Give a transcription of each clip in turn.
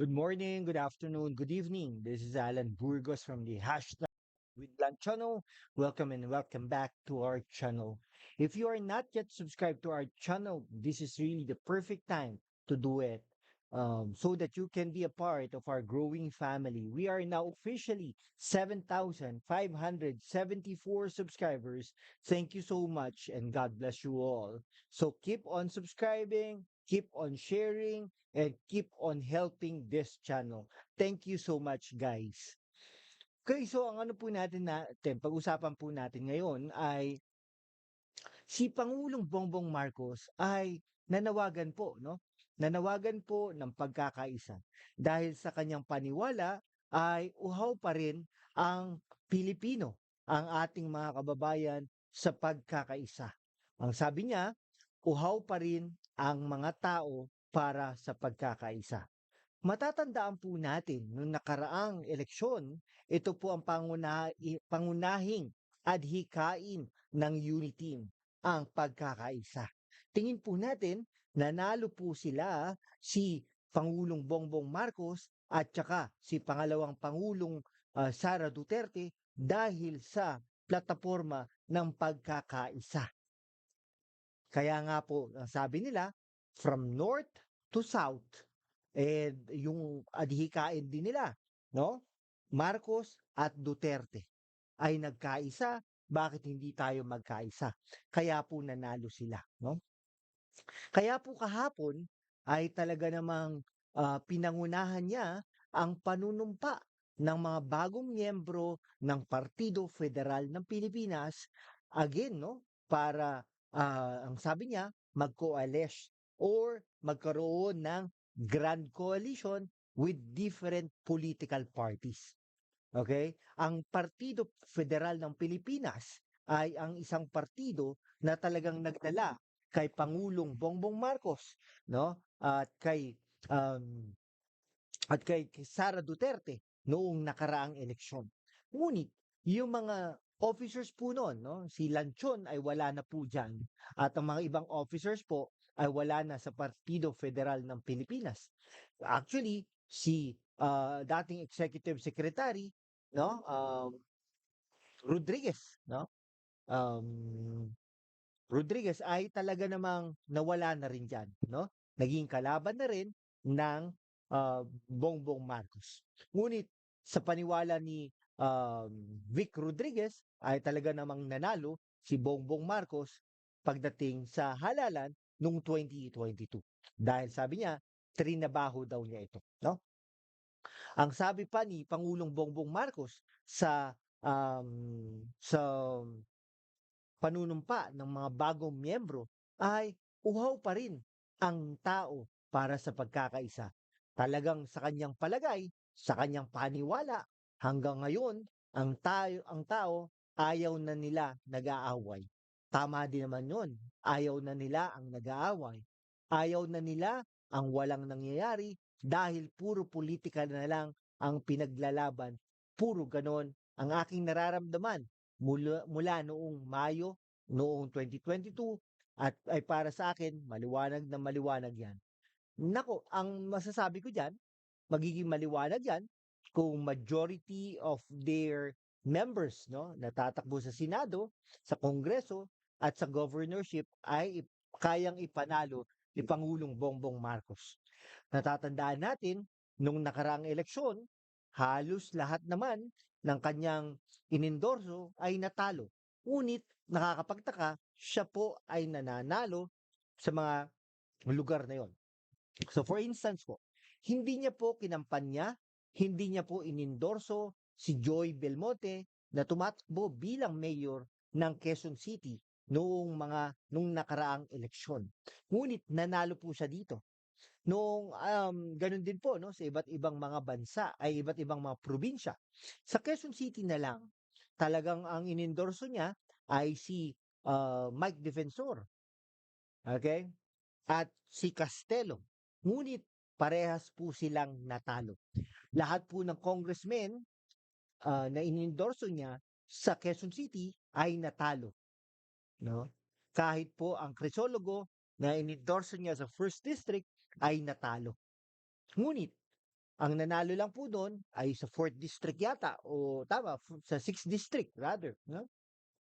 Good morning, good afternoon, good evening. This is Alan Burgos from the hashtag with Lan channel. Welcome and welcome back to our channel. If you are not yet subscribed to our channel, this is really the perfect time to do it um, so that you can be a part of our growing family. We are now officially 7,574 subscribers. Thank you so much and God bless you all. So keep on subscribing, keep on sharing, and keep on helping this channel. Thank you so much, guys. Okay, so ang ano po natin natin, pag-usapan po natin ngayon ay si Pangulong Bongbong Marcos ay nanawagan po, no? Nanawagan po ng pagkakaisa dahil sa kanyang paniwala ay uhaw pa rin ang Pilipino, ang ating mga kababayan sa pagkakaisa. Ang sabi niya, uhaw pa rin ang mga tao para sa pagkakaisa. Matatandaan po natin noong nakaraang eleksyon, ito po ang panguna, pangunahing adhikain ng unity, ang pagkakaisa. Tingin po natin, nanalo po sila si Pangulong Bongbong Marcos at saka si pangalawang Pangulong uh, Sara Duterte dahil sa plataforma ng pagkakaisa. Kaya nga po, sabi nila, from north to south, and yung adhikain din nila, no? Marcos at Duterte ay nagkaisa, bakit hindi tayo magkaisa? Kaya po nanalo sila, no? Kaya po kahapon ay talaga namang uh, pinangunahan niya ang panunumpa ng mga bagong miyembro ng Partido Federal ng Pilipinas again no para uh, ang sabi niya mag-coalesce or magkaroon ng grand coalition with different political parties. Okay? Ang Partido Federal ng Pilipinas ay ang isang partido na talagang nagdala kay Pangulong Bongbong Marcos, no? At kay um, at kay Sara Duterte noong nakaraang eleksyon. Ngunit yung mga officers po noon, no? Si Lanchon ay wala na po diyan at ang mga ibang officers po ay wala na sa Partido Federal ng Pilipinas. Actually, si uh, dating executive secretary, no? Um, Rodriguez, no? Um, Rodriguez ay talaga namang nawala na rin diyan, no? Naging kalaban na rin ng uh, Bongbong Marcos. Ngunit sa paniwala ni um, Vic Rodriguez ay talaga namang nanalo si Bongbong Marcos pagdating sa halalan noong 2022. Dahil sabi niya, trinabaho daw niya ito, no? Ang sabi pa ni Pangulong Bongbong Marcos sa um, sa panunumpa ng mga bagong miyembro ay uhaw pa rin ang tao para sa pagkakaisa. Talagang sa kanyang palagay, sa kanyang paniwala, hanggang ngayon, ang, tayo, ang tao ayaw na nila nag-aaway. Tama din naman yun. Ayaw na nila ang nag-aaway. Ayaw na nila ang walang nangyayari dahil puro politika na lang ang pinaglalaban. Puro ganon ang aking nararamdaman mula, mula noong Mayo, noong 2022, at ay para sa akin, maliwanag na maliwanag yan. Nako, ang masasabi ko dyan, magiging maliwanag yan kung majority of their members no natatakbo sa Senado, sa Kongreso at sa governorship ay kayang ipanalo ni Pangulong Bongbong Marcos. Natatandaan natin nung nakaraang eleksyon, halos lahat naman ng kanyang inendorso ay natalo. Ngunit nakakapagtaka, siya po ay nananalo sa mga lugar na yon. So for instance po, hindi niya po kinampanya, hindi niya po inendorso si Joy Belmonte na tumatakbo bilang mayor ng Quezon City noong mga nung nakaraang eleksyon. Ngunit nanalo po siya dito. Noong um, ganun din po no sa iba't ibang mga bansa ay iba't ibang mga probinsya. Sa Quezon City na lang, talagang ang inendorso niya ay si uh, Mike Defensor. Okay? At si Castelo. Ngunit parehas po silang natalo. Lahat po ng congressmen uh, na inendorso niya sa Quezon City ay natalo. No? Kahit po ang Crisologo na inendorso niya sa first district ay natalo. Ngunit, ang nanalo lang po doon ay sa 4th district yata o tama sa 6th district rather, no?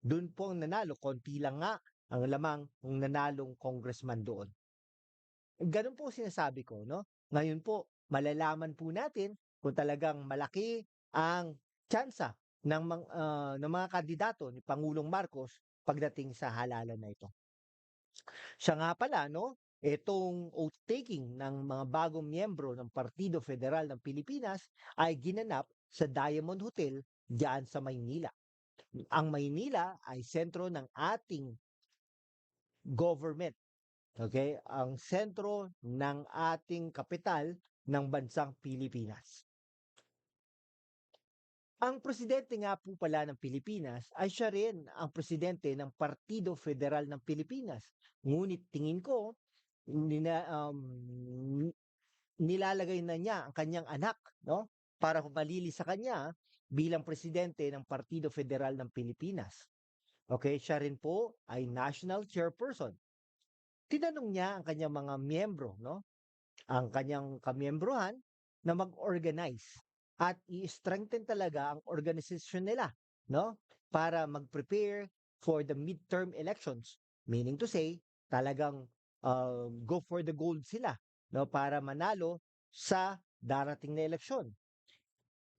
Doon po ang nanalo, konti lang nga ang lamang ng nanalong congressman doon. Ganun po sinasabi ko, no? Ngayon po, malalaman po natin kung talagang malaki ang tsansa ng, ah, ng mga kandidato ni Pangulong Marcos pagdating sa halalan na ito. Siya nga pala, no? Itong oath-taking ng mga bagong miyembro ng Partido Federal ng Pilipinas ay ginanap sa Diamond Hotel diyan sa Maynila. Ang Maynila ay sentro ng ating government. Okay? Ang sentro ng ating kapital ng bansang Pilipinas. Ang presidente nga po pala ng Pilipinas ay siya rin ang presidente ng Partido Federal ng Pilipinas. Ngunit tingin ko, nina, um, nilalagay na niya ang kanyang anak no para humalili sa kanya bilang presidente ng Partido Federal ng Pilipinas. Okay, siya rin po ay national chairperson. Tinanong niya ang kanyang mga miyembro, no? Ang kanyang kamiyembrohan na mag-organize at i-strengthen talaga ang organisasyon nila, no? Para mag-prepare for the midterm elections. Meaning to say, talagang uh, go for the gold sila, no? Para manalo sa darating na eleksyon.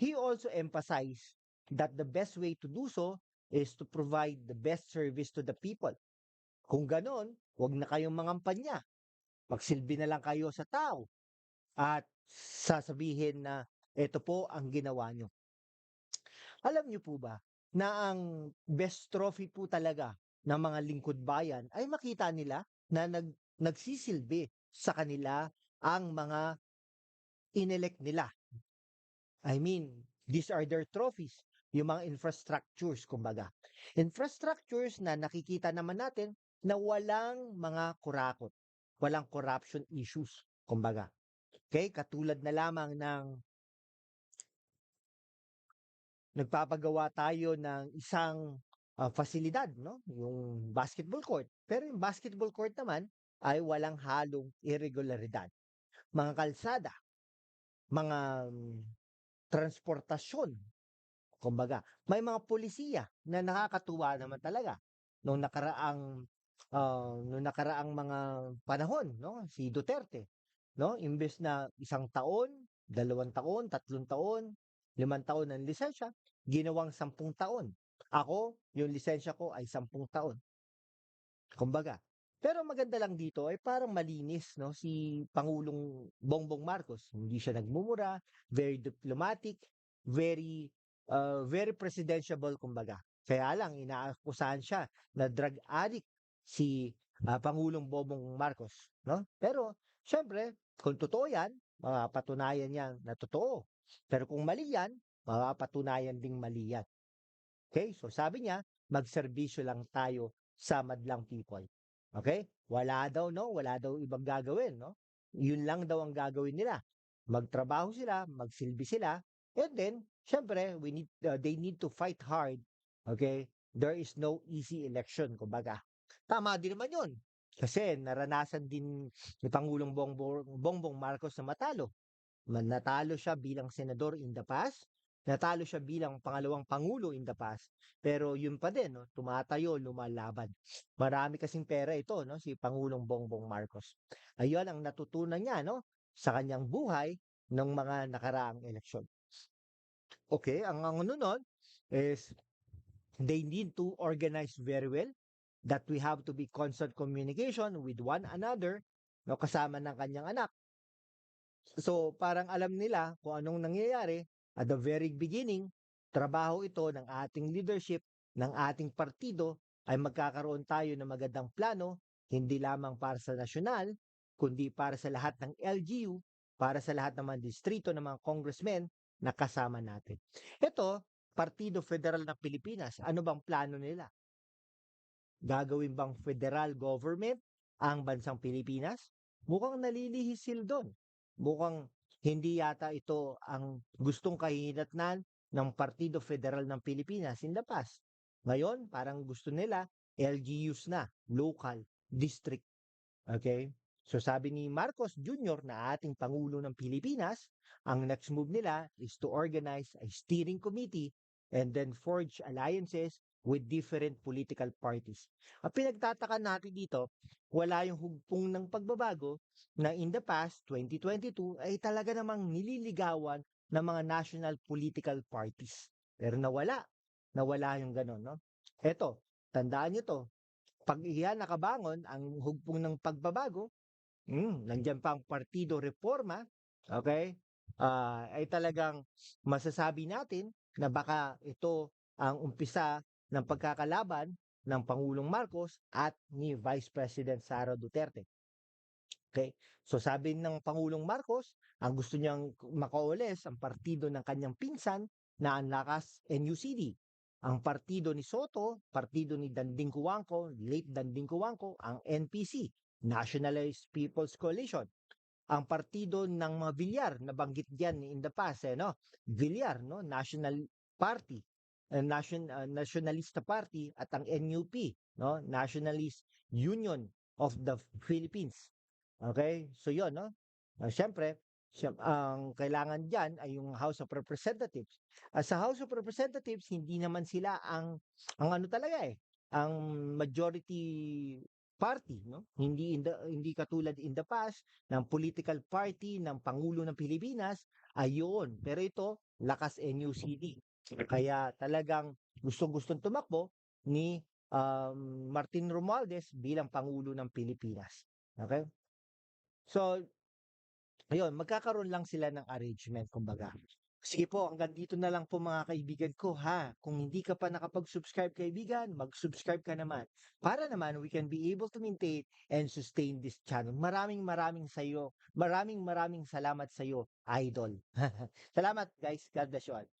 He also emphasized that the best way to do so is to provide the best service to the people. Kung ganon, huwag na kayong mangampanya. Magsilbi na lang kayo sa tao at sasabihin na ito po ang ginawa nyo. Alam nyo po ba na ang best trophy po talaga ng mga lingkod bayan ay makita nila na nag, nagsisilbi sa kanila ang mga inelect nila. I mean, these are their trophies, yung mga infrastructures, kumbaga. Infrastructures na nakikita naman natin na walang mga kurakot, walang corruption issues, kumbaga. Okay, katulad na lamang ng nagpapagawa tayo ng isang uh, fasilidad, no? Yung basketball court. Pero yung basketball court naman ay walang halong irregularidad. Mga kalsada, mga um, transportasyon, kumbaga, may mga polisiya na nakakatuwa naman talaga nung nakaraang uh, nung nakaraang mga panahon, no? Si Duterte, no? Imbes na isang taon, dalawang taon, tatlong taon, limang taon ng lisensya, ginawang sampung taon. Ako, yung lisensya ko ay sampung taon. Kumbaga. Pero maganda lang dito ay parang malinis no si Pangulong Bongbong Marcos. Hindi siya nagmumura, very diplomatic, very uh, very presidentiable kumbaga. Kaya lang inaakusahan siya na drug addict si uh, Pangulong Bongbong Marcos, no? Pero syempre, kung totoo 'yan, mapapatunayan niya na totoo. Pero kung mali 'yan, mapapatunayan ding mali 'yan. Okay? So sabi niya, magserbisyo lang tayo sa madlang people. Okay? Wala daw, no? Wala daw ibang gagawin, no? Yun lang daw ang gagawin nila. Magtrabaho sila, magsilbi sila, and then, syempre, we need, uh, they need to fight hard. Okay? There is no easy election, kumbaga. Tama din naman yun. Kasi naranasan din ni Pangulong Bongbong, Bongbong Marcos na matalo. Natalo siya bilang senador in the past, natalo siya bilang pangalawang pangulo in the past. Pero yun pa din, no, tumatayo, lumalaban. Marami kasing pera ito, no, si Pangulong Bongbong Marcos. Ayun ang natutunan niya, no, sa kanyang buhay ng mga nakaraang eleksyon. Okay, ang ang ano nun is they need to organize very well that we have to be constant communication with one another no kasama ng kanyang anak so parang alam nila kung anong nangyayari at the very beginning, trabaho ito ng ating leadership, ng ating partido, ay magkakaroon tayo ng magandang plano, hindi lamang para sa nasyonal, kundi para sa lahat ng LGU, para sa lahat ng mga distrito ng mga congressmen na kasama natin. Ito, Partido Federal ng Pilipinas, ano bang plano nila? Gagawin bang federal government ang bansang Pilipinas? Mukhang nalilihisil doon. Mukhang hindi yata ito ang gustong kahinatnan ng Partido Federal ng Pilipinas in the past. Ngayon, parang gusto nila LGUs na, local, district. Okay? So sabi ni Marcos Jr. na ating Pangulo ng Pilipinas, ang next move nila is to organize a steering committee and then forge alliances with different political parties. Ang pinagtataka natin dito, wala yung hugpong ng pagbabago na in the past, 2022, ay talaga namang nililigawan ng mga national political parties. Pero nawala. Nawala yung ganon, no? Eto, tandaan nyo to. Pag iyan nakabangon, ang hugpong ng pagbabago, mm, nandyan pa ang Partido Reforma, okay? Ah, ay talagang masasabi natin na baka ito ang umpisa ng pagkakalaban ng Pangulong Marcos at ni Vice President Sara Duterte. Okay? So sabi ng Pangulong Marcos, ang gusto niyang makaulis ang partido ng kanyang pinsan na ang NUCD. Ang partido ni Soto, partido ni Danding Cuangco, late Danding Cuangco, ang NPC, Nationalist People's Coalition. Ang partido ng mga Villar, nabanggit diyan in the past, eh, no? Villar, no? National Party, Nation, uh, Nationalista Party at ang NUP, no? Nationalist Union of the Philippines. Okay? So 'yon, no? Uh, Siyempre, siyem- ang kailangan diyan ay yung House of Representatives. Uh, sa House of Representatives, hindi naman sila ang ang ano talaga eh, ang majority party, no? Hindi in the, hindi katulad in the past ng political party ng pangulo ng Pilipinas, ayon. Pero ito, lakas NUCD. Kaya talagang gustong-gustong tumakbo ni um, Martin Romualdez bilang pangulo ng Pilipinas. Okay? So, ayun, magkakaroon lang sila ng arrangement, kumbaga. Sige po, hanggang dito na lang po mga kaibigan ko ha. Kung hindi ka pa nakapag-subscribe kaibigan, mag-subscribe ka naman. Para naman we can be able to maintain and sustain this channel. Maraming maraming sa iyo. Maraming maraming salamat sa iyo, idol. salamat guys. God bless you all.